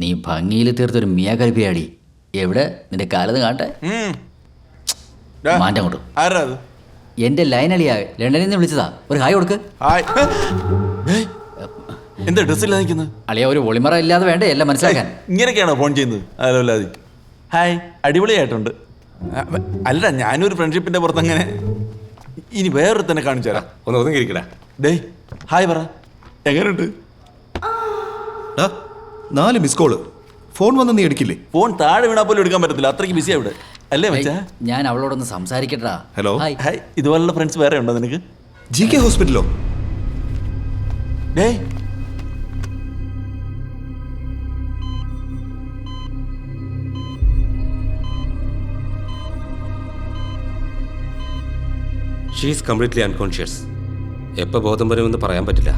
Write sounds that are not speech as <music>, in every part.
നീ ഭംഗിയിൽ തീർത്തൊരു മിയ കൽപ്പിയാടി എവിടെ? നിന്റെ കാലത്ത് കാട്ടെ ഡാ, മാറ്റം കൊണ്ടു എന്റെ ലൈൻ അളിയാ ലണ്ടനിൽ നിന്ന് വിളിച്ചതാ. ഒരു ഹായ് കൊടുക്ക്. എന്താ ഡ്രസ് നിൽക്കുന്നത് അളിയ ഒരു ഒളിമറ ഇല്ലാതെ വേണ്ടേ? എല്ലാം മനസ്സിലാക്കാൻ. ഇങ്ങനെയൊക്കെയാണോ ഫോൺ ചെയ്യുന്നത്? ഹായ് അടിപൊളിയായിട്ടുണ്ട്. അല്ല ഞാനൊരു ഫ്രണ്ട്ഷിപ്പിന്റെ പുറത്ത് അങ്ങനെ ഇനി വേറൊരു തന്നെ കാണിച്ചു തരാം. ഒന്ന് ഒതുങ്ങിയിരിക്കടാ. ഡേ ഹായ് പറ. എങ്ങനെയുണ്ട് ഡാ, നാല് മിസ് കോൾ ഫോൺ വന്ന് നീ എടുക്കില്ലേ? ഫോൺ താഴെ വീണാ പോലും എടുക്കാൻ പറ്റത്തില്ല. അത്രയ്ക്ക് ബിസി അവിടെ അല്ലേ മച്ചാ? ഞാൻ അവളോടൊന്ന് സംസാരിക്കട്ടാ. ഹലോ. ഹായ് ഹായ് ഇതുപോലുള്ള ഫ്രണ്ട്സ് വേറെ ഉണ്ടോ നിനക്ക്? ജി കെ ഹോസ്പിറ്റലോ ഡേ ഷീസ് കംപ്ലീറ്റ്ലി അൺകോൺഷ്യസ് എപ്പോൾ ബോധം വരുമെന്ന് പറയാൻ പറ്റില്ല.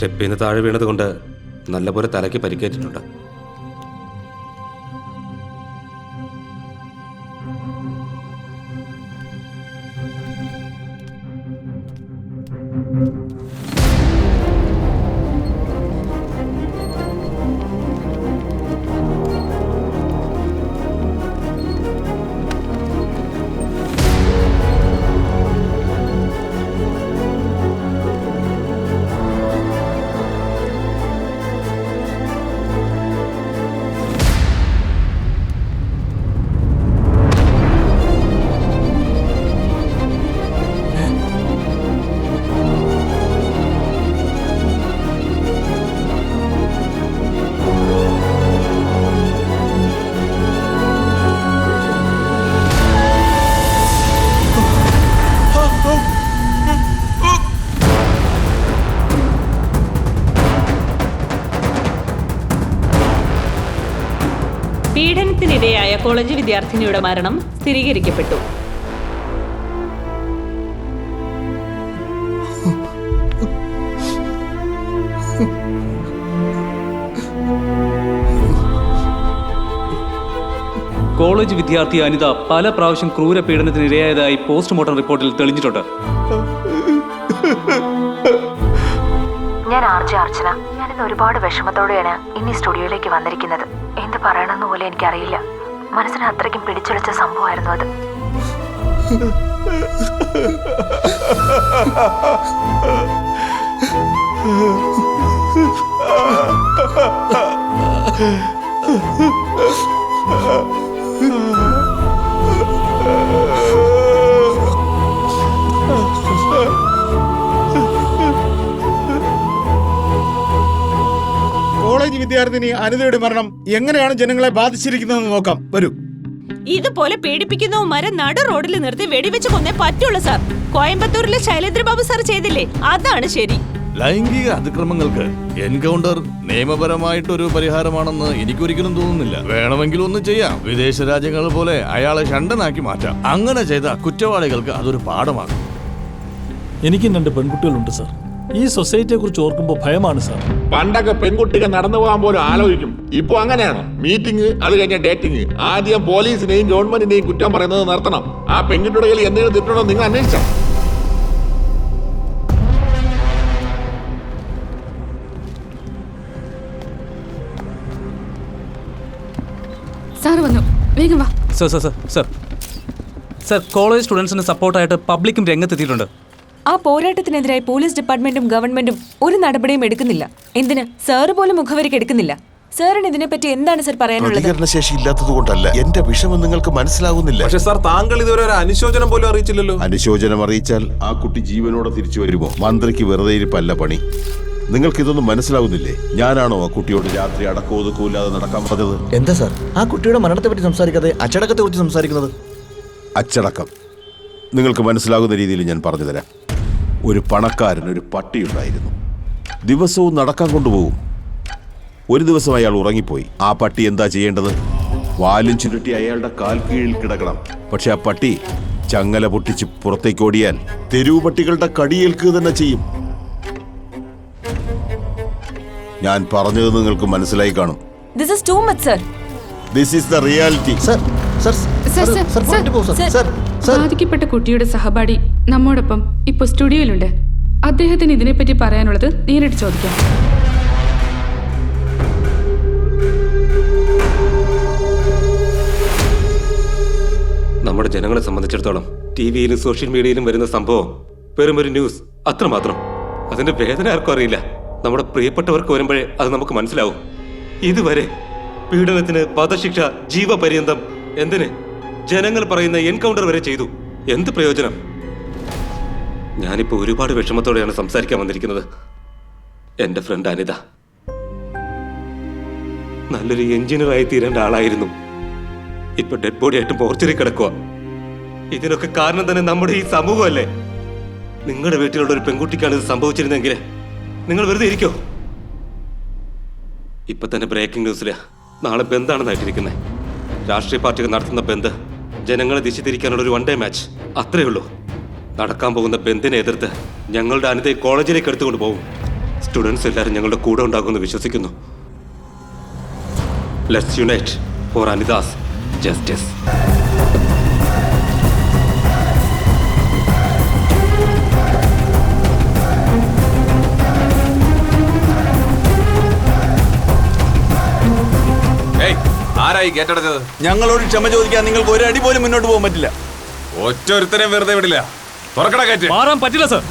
സ്റ്റെപ്പിൽ നിന്ന് താഴെ വീണത് കൊണ്ട് നല്ലപോലെ തലയ്ക്ക് പരിക്കേറ്റിട്ടുണ്ട്. പീഡനത്തിനിരയായ കോളേജ് വിദ്യാർത്ഥിനിയുടെ മരണം സ്ഥിരീകരിക്കപ്പെട്ടു. കോളേജ് വിദ്യാർത്ഥി അനിത പല പ്രാവശ്യം ക്രൂര പീഡനത്തിന് ഇരയായതായി പോസ്റ്റ്മോർട്ടം റിപ്പോർട്ടിൽ തെളിഞ്ഞിട്ടുണ്ട്. ഞാൻ ആർജി അർച്ചന. ഞാനിന്ന് ഒരുപാട് വിഷമത്തോടെയാണ് ഇനി സ്റ്റുഡിയോയിലേക്ക് വന്നിരിക്കുന്നത്. എന്ത് പറയണമെന്ന് പോലെ എനിക്കറിയില്ല. മനസ്സിന് അത്രയ്ക്കും പിടിച്ചുലച്ച സംഭവമായിരുന്നു അത്. <laughs> കോളേജ് വിദ്യാർത്ഥിനി അനിതയുടെ മരണം എങ്ങനെയാണ് ജനങ്ങളെ ബാധിച്ചിരിക്കുന്നതെന്ന് നോക്കാം. വരൂ. ഇതുപോലെ പീഡിപ്പിക്കുന്നവന്മാരെ നട റോഡിൽ നിർത്തി വെടിവെച്ച് കൊന്നേ പറ്റുള്ളൂ സാർ കോയമ്പത്തൂരിലെ ശൈലേന്ദ്രബാബു സാർ ചെയ്തില്ലേ? അതാണ് ശരി. ലൈംഗിക അതിക്രമങ്ങൾക്ക് എൻകൗണ്ടർ നിയമപരമായിട്ടൊരു പരിഹാരമാണെന്ന് എനിക്കൊരിക്കലും തോന്നുന്നില്ല. വേണമെങ്കിൽ ഒന്ന് ചെയ്യാം. വിദേശ രാജ്യങ്ങൾ പോലെ അയാളെ ഷണ്ടനാക്കി മാറ്റാം. അങ്ങനെ ചെയ്ത കുറ്റവാളികൾക്ക് അതൊരു പാഠമാകും. എനിക്കും രണ്ട് പെൺകുട്ടികളുണ്ട് സാർ ഈ സൊസൈറ്റിയെ കുറിച്ച് ഓർക്കുമ്പോൾ ഭയമാണ് സാർ. പണ്ടൊക്കെ പെൺകുട്ടികൾ നടന്നു പോകാൻ പോലും ആലോചിക്കും. ഇപ്പൊ അങ്ങനെയാണ്. മീറ്റിംഗ് അത് കഴിഞ്ഞ ഡേറ്റിംഗ്. ആദ്യം പോലീസിനെയും ഗവൺമെന്റിനെയും കുറ്റം പറയുന്നത് നിർത്തണം. ആ പെൺകുട്ടികൾ എന്തെങ്കിലും തെറ്റുണ്ടോ നിങ്ങൾ അന്വേഷിച്ചോ സാർ വന്നു. വേഗം വാ. Sir sir sir sir. Sir college സ്റ്റുഡൻസിന് സപ്പോർട്ടായിട്ട് പബ്ലിക്കും രംഗത്തെത്തിയിട്ടുണ്ട്. ആ പോരാട്ടത്തിനെതിരായി പോലീസ് ഡിപ്പാർട്ട്മെന്റും ഗവൺമെന്റും ഒരു നടപടിയും എടുക്കുന്നില്ല. എന്തിന്? സാറ് പോലും മുഖവരിക്ക് എടുക്കുന്നില്ല. സാറിന് ഇതിനെപ്പറ്റി എന്താണ് സാർ പറയാനുള്ളത്? പ്രതികരണശേഷി ഇല്ലാത്തത് കൊണ്ടല്ല. എന്റെ വിഷമം നിങ്ങൾക്ക് മനസ്സിലാകുന്നില്ല പക്ഷെ സാർ താങ്കൾ ഇതുവരെ ഒരു അനുശോചനം പോലും അറിയിച്ചില്ലല്ലോ. അനുശോചനം അറിയിച്ചാൽ ആ കുട്ടി ജീവനോടെ തിരിച്ചു വരുമോ? മന്ത്രിക്ക് വെറുതെ ഇരിപ്പല്ല പണി. നിങ്ങൾക്ക് ഇതൊന്നും മനസ്സിലാവുന്നില്ലേ? ഞാനാണോ ആ കുട്ടിയോട് രാത്രി അടക്കമൊതുക്കൂല്ലാതെ നടക്കാൻ പറഞ്ഞത്? എന്താ സാർ? ആ കുട്ടിയുടെ മരണത്തെ പറ്റി സംസാരിക്കാതെ അച്ചടക്കത്തെ കുറിച്ച് സംസാരിക്കുന്നത്? അച്ചടക്കം. നിങ്ങൾക്ക് മനസ്സിലാകുന്ന രീതിയിൽ ഞാൻ പറഞ്ഞു തരാം. ഒരു പണക്കാരൻ ഒരു പട്ടിയുണ്ടായിരുന്നു ദിവസവും നടക്കാൻ കൊണ്ടുപോകും. ഒരു ദിവസം അയാൾ ഉറങ്ങിപ്പോയി. ആ പട്ടി എന്താ ചെയ്യേണ്ടത്? വാലും ചുരുട്ടി അയാളുടെ കാൽ കീഴിൽ കിടക്കണം. പക്ഷെ ആ പട്ടി ചങ്ങല പൊട്ടിച്ച് പുറത്തേക്ക് ഓടിയാൽ തെരുവ് പട്ടികളുടെ കടിയേൽക്കുക തന്നെ ചെയ്യും. ഞാൻ പറഞ്ഞത് നിങ്ങൾക്ക് മനസ്സിലായി കാണും. This is too much sir this is the reality sir sir sir, sir, sir sir, പോയിട്ട് പോ, സാർ. സർ. സാർ സാർ ബാധിക്കപ്പെട്ട കുട്ടിയുടെ സഹപാഠി നമ്മോടൊപ്പം ഇപ്പോൾ സ്റ്റുഡിയോയിലുണ്ട്. അദ്ദേഹത്തിന് ഇതിനെപ്പറ്റി പറയാനുള്ളത് നേരിട്ട് ചോദിക്കാം. നമ്മുടെ ജനങ്ങളെ സംബന്ധിച്ചിടത്തോളം ടി വിയിലും സോഷ്യൽ മീഡിയയിലും വരുന്ന സംഭവം വെറും ഒരു ന്യൂസ് അത്രമാത്രം. അതിന്റെ വേദന ആർക്കും അറിയില്ല. നമ്മുടെ പ്രിയപ്പെട്ടവർക്ക് വരുമ്പോഴേ അത് നമുക്ക് മനസ്സിലാവും. ഇതുവരെ പീഡനത്തിന് വധശിക്ഷ ജീവപര്യന്തം എന്തിന് ജനങ്ങൾ പറയുന്ന എൻകൗണ്ടർ വരെ ചെയ്തു. എന്ത് പ്രയോജനം? ഞാനിപ്പോ ഒരുപാട് വിഷമത്തോടെയാണ് സംസാരിക്കാൻ വന്നിരിക്കുന്നത്. എന്റെ ഫ്രണ്ട് അനിത. നല്ലൊരു എഞ്ചിനീയറായി തീരേണ്ട ആളായിരുന്നു. ഇപ്പൊ ഡെഡ് ബോഡി ആയിട്ട് പോർച്ചറി കിടക്കുക ഇതിനൊക്കെ കാരണം തന്നെ നമ്മുടെ ഈ സമൂഹമല്ലേ? നിങ്ങളുടെ വീട്ടിലുള്ള ഒരു പെൺകുട്ടിക്കാണ് ഇത് സംഭവിച്ചിരുന്നെങ്കിൽ നിങ്ങൾ വെറുതെ ഇരിക്കോ? ഇപ്പൊ തന്നെ ബ്രേക്കിംഗ് ന്യൂസിൽ നാളെ ബന്ദാണ് നയിട്ടിരിക്കുന്നത് രാഷ്ട്രീയ പാർട്ടികൾ നടത്തുന്ന ബന്ദ് ജനങ്ങളെ ദിശ തിരിക്കാനുള്ള ഒരു വൺ ഡേ മാച്ച് അത്രയേ ഉള്ളൂ. നടക്കാൻ പോകുന്ന ബന്ദിനെ എതിർത്ത് ഞങ്ങളുടെ അനിതയെ കോളേജിലേക്ക് എടുത്തുകൊണ്ട് പോകും. സ്റ്റുഡൻസ് എല്ലാവരും ഞങ്ങളുടെ കൂടെ ഉണ്ടാകുമെന്ന് വിശ്വസിക്കുന്നു. Let's unite for Anita's justice ആരായി ഞങ്ങളോട് ക്ഷമ ചോദിക്കാൻ നിങ്ങൾക്ക് ഒരു അടി പോലും മുന്നോട്ട് പോകാൻ പറ്റില്ല. ഒറ്റ ഒരുത്തരം വെറുതെ വിടില്ല. തുറക്കട കയറ്റി. മാറാൻ പറ്റില്ല സർ.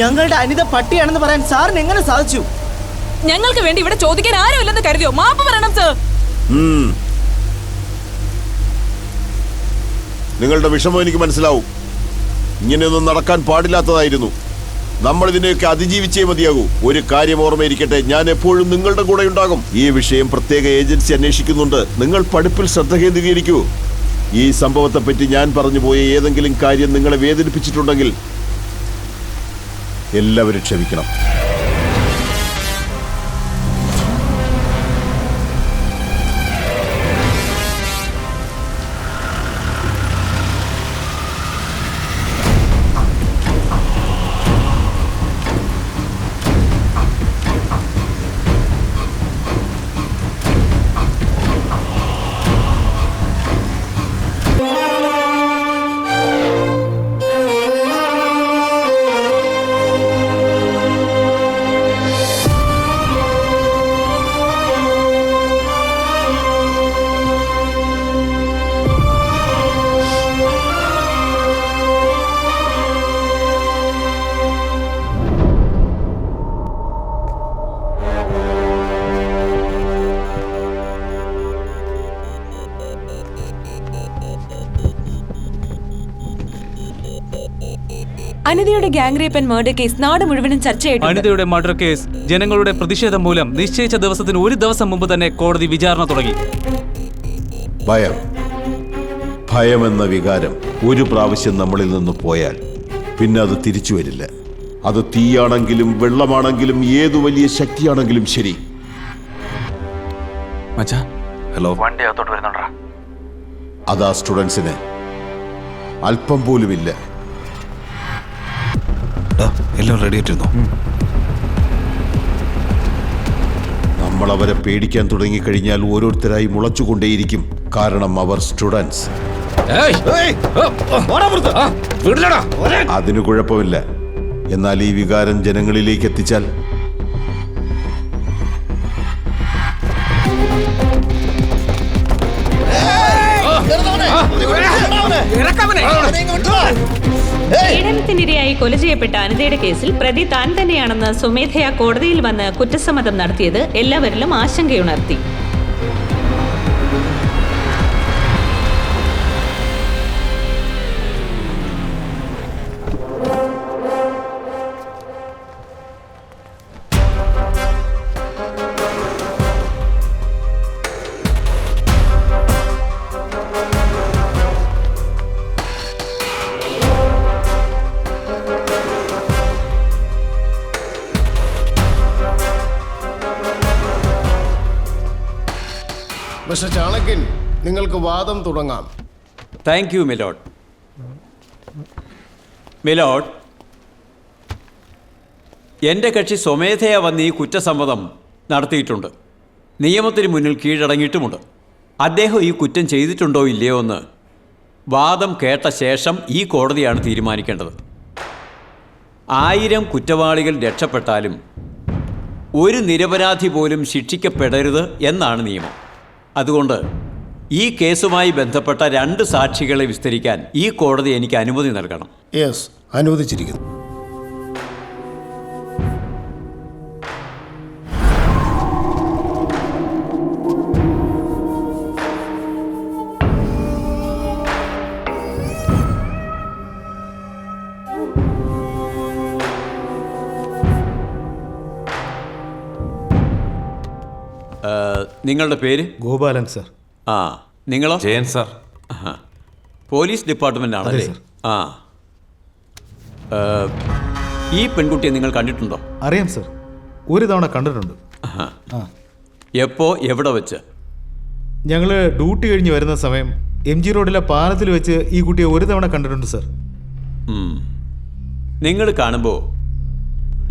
ഞങ്ങളുടെ അനിത പട്ടിയാണെന്ന് പറയാൻ സാറിന് എങ്ങനെ സാധിച്ചു? ഞങ്ങൾക്ക് വേണ്ടി ഇവിടെ ചോദിക്കാൻ ആരും ആരുമില്ലെന്ന് കരുതിയോ? മാപ്പ് പറയണം സർ. നിങ്ങളുടെ വിഷമം എനിക്ക് മനസ്സിലാവും. ഇങ്ങനെയൊന്നും നടക്കാൻ പാടില്ലാത്തതായിരുന്നു. നമ്മൾ ഇതിനെയൊക്കെ അതിജീവിച്ചേ മതിയാകൂ. ഒരു കാര്യം ഓർമ്മയിരിക്കട്ടെ ഞാൻ എപ്പോഴും നിങ്ങളുടെ കൂടെ ഉണ്ടാകും. ഈ വിഷയം പ്രത്യേക ഏജൻസി അന്വേഷിക്കുന്നുണ്ട്. നിങ്ങൾ പഠിപ്പിൽ ശ്രദ്ധ കേന്ദ്രീകരിക്കൂ. ഈ സംഭവത്തെപ്പറ്റി ഞാൻ പറഞ്ഞു പോയ ഏതെങ്കിലും കാര്യം നിങ്ങളെ വേദനിപ്പിച്ചിട്ടുണ്ടെങ്കിൽ എല്ലാവരും ക്ഷമിക്കണം. അനിതയുടെ gang rape and murder case നാട് മുഴുവനും ചർച്ചയായിട്ടുണ്ട്. അനിതയുടെ മർഡർ കേസ് ജനങ്ങളുടെ പ്രതിഷേധം മൂലം നിശ്ചയിച്ച ദിവസത്തിന് ഒരു ദിവസം മുമ്പ് തന്നെ കോടതി വിചാരണ തുടങ്ങി. ഭയം. ഭയമെന്ന വികാരം ഒരു പ്രാവശ്യം നമ്മളിൽ നിന്ന് പോയാൽ പിന്നെ അത് തിരിച്ചു വരില്ല. അത് തീയാണെങ്കിലും വെള്ളമാണെങ്കിലും ഏതു വലിയ ശക്തിയാണെങ്കിലും ശരി. മച്ചാ. ഹലോ. അതാ സ്റ്റുഡൻസിന്. അല്പം പോലുമില്ല. എല്ലാം റെഡി ആയിട്ടിരുന്നു നമ്മൾ അവരെ പേടിക്കാൻ തുടങ്ങിക്കഴിഞ്ഞാൽ ഓരോരുത്തരായി മുളച്ചുകൊണ്ടേയിരിക്കും കാരണം അവർ സ്റ്റുഡൻസ് അതിന് കുഴപ്പമില്ല എന്നാൽ ഈ വികാരം ജനങ്ങളിലേക്ക് എത്തിച്ചാൽ പീഡനത്തിനിരയായി കൊല ചെയ്യപ്പെട്ട അനിതയുടെ കേസിൽ പ്രതി താൻ തന്നെയാണെന്ന് സ്വമേധയാ കോടതിയിൽ വന്ന് കുറ്റസമ്മതം നടത്തിയത് എല്ലാവരിലും ആശങ്കയുണർത്തി. മിസ്റ്റർ ചാണക്യൻ നിങ്ങൾക്ക് വാദം തുടങ്ങാം. താങ്ക് യു മിലോഡ് മിലോഡ് എന്റെ കക്ഷി സ്വമേധയാ വന്ന് ഈ കുറ്റസമ്മതം നടത്തിയിട്ടുണ്ട്. നിയമത്തിന് മുന്നിൽ കീഴടങ്ങിയിട്ടുമുണ്ട്. അദ്ദേഹം ഈ കുറ്റം ചെയ്തിട്ടുണ്ടോ ഇല്ലയോ എന്ന് വാദം കേട്ട ശേഷം ഈ കോടതിയാണ് തീരുമാനിക്കേണ്ടത്. ആയിരം കുറ്റവാളികൾ രക്ഷപ്പെട്ടാലും ഒരു നിരപരാധി പോലും ശിക്ഷിക്കപ്പെടരുത് എന്നാണ് നിയമം. അതുകൊണ്ട് ഈ കേസുമായി ബന്ധപ്പെട്ട രണ്ട് സാക്ഷികളെ വിസ്തരിക്കാൻ ഈ കോടതി എനിക്ക് അനുമതി നൽകണം. യെസ് അനുവദിച്ചിരിക്കുന്നു. നിങ്ങളുടെ പേര്? ഗോപാലൻ സർ. ആ നിങ്ങളോ? ജയൻ സർ. പോലീസ് ഡിപ്പാർട്ട്മെന്റ് ആണല്ലേ ആ. ഈ പെൺകുട്ടിയെ നിങ്ങൾ കണ്ടിട്ടുണ്ടോ? അറിയാം സർ. ഒരു തവണ കണ്ടിട്ടുണ്ട്. ആ. എപ്പോ എവിടെ വെച്ച്? ഞങ്ങൾ ഡ്യൂട്ടി കഴിഞ്ഞ് വരുന്ന സമയം എം ജി റോഡിലെ പാലത്തിൽ വെച്ച് ഈ കുട്ടിയെ ഒരു തവണ കണ്ടിട്ടുണ്ട് സർ. നിങ്ങൾ കാണുമ്പോൾ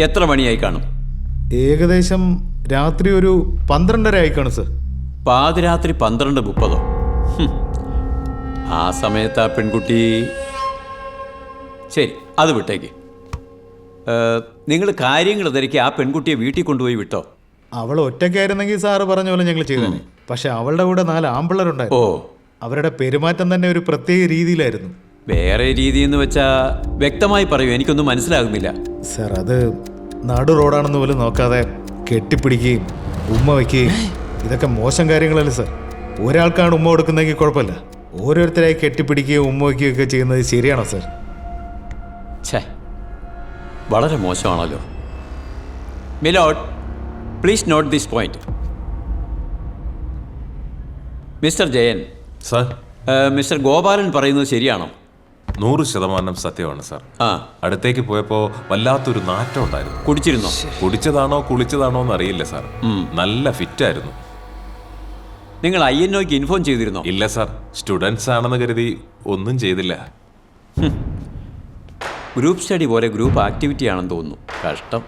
എത്ര മണിയായി കാണും? ഏകദേശം രാത്രി ഒരു പന്ത്രണ്ടര ആയിക്കാണ് സർ. പാതിരാത്രി പന്ത്രണ്ട് മുപ്പതോ. ആ സമയത്ത് ആ പെൺകുട്ടി ശരി അത് വിട്ടേക്ക്. നിങ്ങൾ കാര്യങ്ങൾ തിരക്കി ആ പെൺകുട്ടിയെ വീട്ടിൽ കൊണ്ടുപോയി വിട്ടോ? അവൾ ഒറ്റയ്ക്കായിരുന്നെങ്കിൽ സാറ് പറഞ്ഞ പോലെ ഞങ്ങൾ ചെയ്തേനെ. പക്ഷെ അവളുടെ കൂടെ നാല് ആമ്പിള്ളേരുണ്ടായിരുന്നു. ഓ. അവരുടെ പെരുമാറ്റം തന്നെ ഒരു പ്രത്യേക രീതിയിലായിരുന്നു. വേറെ രീതി എന്ന് വെച്ചാൽ വ്യക്തമായി പറയൂ എനിക്കൊന്നും മനസ്സിലാകുന്നില്ല. സാർ അത് നാടു റോഡാണെന്ന് പോലും നോക്കാതെ കെട്ടിപ്പിടിക്കുകയും ഉമ്മ വയ്ക്കുകയും. ഇതൊക്കെ മോശം കാര്യങ്ങളല്ലേ സാർ? ഒരാൾക്കാണ് ഉമ്മ കൊടുക്കുന്നതെങ്കിൽ കുഴപ്പമില്ല. ഓരോരുത്തരായി കെട്ടിപ്പിടിക്കുകയും ഉമ്മ വയ്ക്കുകയും ഒക്കെ ചെയ്യുന്നത് ശരിയാണോ സാർ? ഛേ വളരെ മോശമാണല്ലോ. Milord please note this point mister Jayan sir. Mister Gopalan പറയുന്നത് ശരിയാണോ? നൂറ് ശതമാനം സത്യമാണ് സാർ. ആ. അടുത്തേക്ക് പോയപ്പോ വല്ലാത്തൊരു നാറ്റം ഉണ്ടായിരുന്നു. കുടിച്ചിരുന്നോ? കുടിച്ചതാണോ കുളിച്ചതാണോ എന്ന് അറിയില്ല സാർ നല്ല ഫിറ്റ് ആയിരുന്നു നിങ്ങൾ ഐ എൻ ഒക്ക് ഇൻഫോം ചെയ്തിരുന്നോ? ഇല്ല സാർ. സ്റ്റുഡൻസ് ആണെന്ന് കരുതി ഒന്നും ചെയ്തില്ല. ഗ്രൂപ്പ് സ്റ്റഡി പോലെ ഗ്രൂപ്പ് ആക്ടിവിറ്റി ആണെന്ന് തോന്നുന്നു. കഷ്ടം.